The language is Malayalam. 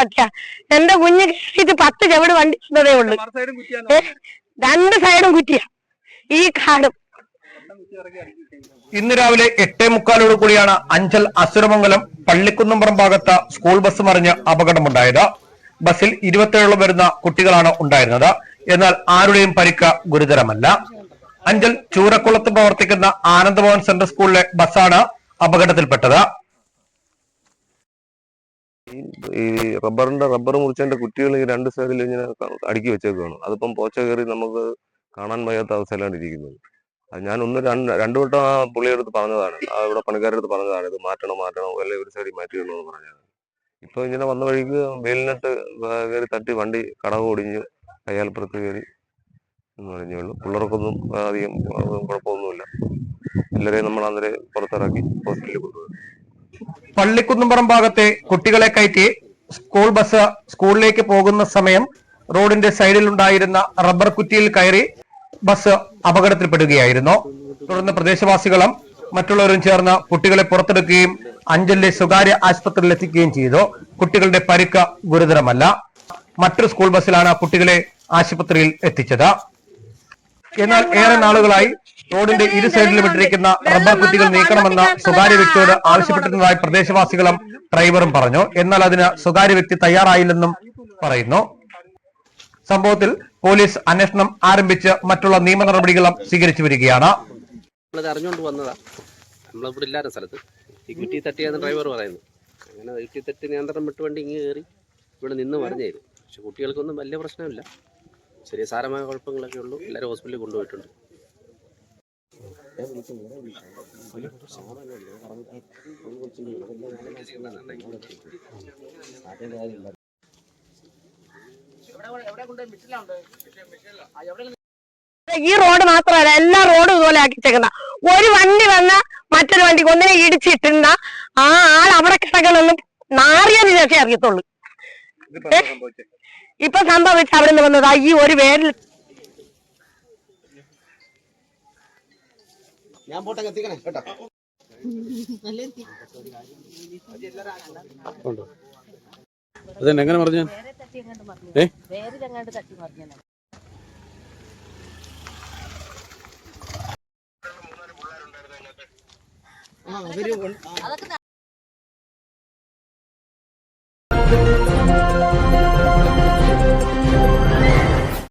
തട്ടിയ എന്റെ കുഞ്ഞ് കയറിയിട്ട് പത്ത് ചവിട് വണ്ടി ചെന്നതേ ഉള്ളു. രണ്ട് സൈഡും കുറ്റിയ ഈ കാടും. ഇന്ന് രാവിലെ എട്ടേ മുക്കാലോട് കൂടിയാണ് അഞ്ചൽ അസുരമംഗലം പള്ളിക്കുന്നമ്പുറം ഭാഗത്ത് സ്കൂൾ ബസ് മറിഞ്ഞ് അപകടമുണ്ടായത്. ബസ്സിൽ ഇരുപത്തേഴോളം വരുന്ന കുട്ടികളാണ് ഉണ്ടായിരുന്നത്. എന്നാൽ ആരുടെയും പരിക്ക് ഗുരുതരമല്ല. അഞ്ചൽ ചൂരക്കുളത്ത് പ്രവർത്തിക്കുന്ന ആനന്ദഭവൻ സെൻട്രൽ സ്കൂളിലെ ബസ്സാണ് അപകടത്തിൽപ്പെട്ടത്. ഈ റബ്ബറിന്റെ റബ്ബർ മുറിച്ചതിന്റെ കുറ്റികൾ ഈ രണ്ട് സൈഡിൽ ഇങ്ങനെ അടുക്കി വെച്ചേക്കാണ് അതിപ്പം പോച്ച കയറി നമുക്ക് കാണാൻ വയ്യാത്ത അവസ്ഥയിലാണ് ഇരിക്കുന്നത്. അത് ഞാൻ ഒന്ന് രണ്ട് രണ്ടു വട്ടം ആ പുള്ളിയെടുത്ത് പറഞ്ഞതാണ്. ആ ഇവിടെ പണിക്കാരുടെ അടുത്ത് പറഞ്ഞതാണ്. ഇത് മാറ്റണം മാറ്റണം അല്ലെ ഒരു സൈഡിൽ മാറ്റി എന്ന് പറഞ്ഞത് ഇപ്പൊ ഇങ്ങനെ വന്ന വഴിക്ക് വെയിലിനകത്ത് കയറി തട്ടി വണ്ടി കടവ് ഒടിഞ്ഞ് കയ്യാൽപ്പുറത്ത് കയറി എന്ന് പറഞ്ഞുള്ളൂ പിള്ളേർക്കൊന്നും അധികം കുഴപ്പമൊന്നുമില്ല. എല്ലാവരെയും നമ്മൾ അന്നേരം പുറത്തിറക്കി ഹോസ്പിറ്റലിൽ കൊണ്ടുപോയി പള്ളിക്കുന്നുംപുറം ഭാഗത്തെ കുട്ടികളെ കയറ്റി സ്കൂൾ ബസ് സ്കൂളിലേക്ക് പോകുന്ന സമയം റോഡിന്റെ സൈഡിൽ ഉണ്ടായിരുന്ന റബ്ബർ കുറ്റിയിൽ കയറി ബസ് അപകടത്തിൽപ്പെടുകയായിരുന്നു. തുടർന്ന് പ്രദേശവാസികളും മറ്റുള്ളവരും ചേർന്ന് കുട്ടികളെ പുറത്തെടുക്കുകയും അഞ്ചലിലെ സ്വകാര്യ ആശുപത്രിയിൽ എത്തിക്കുകയും ചെയ്തു. കുട്ടികളുടെ പരിക്ക് ഗുരുതരമല്ല. മറ്റൊരു സ്കൂൾ ബസ്സിലാണ് കുട്ടികളെ ആശുപത്രിയിൽ എത്തിച്ചത്. എന്നാൽ ഏറെ നാളുകളായി റോഡിന്റെ ഇരു സൈഡിലും ഇട്ടിരിക്കുന്ന റബ്ബർ കുറ്റികൾ നീക്കണമെന്ന സ്വകാര്യ വ്യക്തിയോട് ആവശ്യപ്പെട്ടിരുന്നതായി പ്രദേശവാസികളും ഡ്രൈവറും പറഞ്ഞു. എന്നാൽ അതിന് സ്വകാര്യ വ്യക്തി തയ്യാറായില്ലെന്നും പറയുന്നു. സംഭവത്തിൽ പോലീസ് അന്വേഷണം ആരംഭിച്ച് മറ്റുള്ള നിയമ നടപടികളും സ്വീകരിച്ചു വരികയാണ്. അറിഞ്ഞുകൊണ്ട് വന്നതാ. ഡ്രൈവർ അങ്ങനെ കുറ്റി തട്ടി നിയന്ത്രണം വിട്ട് വണ്ടി ഇങ്ങ് കയറി ഇവിടെ നിന്ന് പറഞ്ഞായിരുന്നു പക്ഷെ കുട്ടികൾക്കൊന്നും വലിയ പ്രശ്നമില്ല. ചെറിയ സാരമായ കുഴപ്പങ്ങളൊക്കെ ഉള്ളൂ. എല്ലാവരും ഹോസ്പിറ്റലിൽ കൊണ്ടുപോയിട്ടുണ്ട്. ഈ റോഡ് മാത്രമല്ല എല്ലാ റോഡും ഇതുപോലെ ആക്കിച്ചേക്കുന്ന. ഒരു വണ്ടി വന്ന മറ്റൊരു വണ്ടി ഒന്നിനെ ഇടിച്ചിട്ടുന്ന ആ ആൾ അവിടെ കിടക്കണമെന്ന് നാറിയതിനൊക്കെ അറിയത്തുള്ളൂ? ഇപ്പൊ സംഭവിച്ച അവിടെ നിന്ന് വന്നത് ഈ ഒരു വേരിൽ ഞാൻ പോട്ടെ എത്തിക്കണേ കേട്ടോ. അതെന്നെ എങ്ങനെ പറഞ്ഞു ഏ? അവർ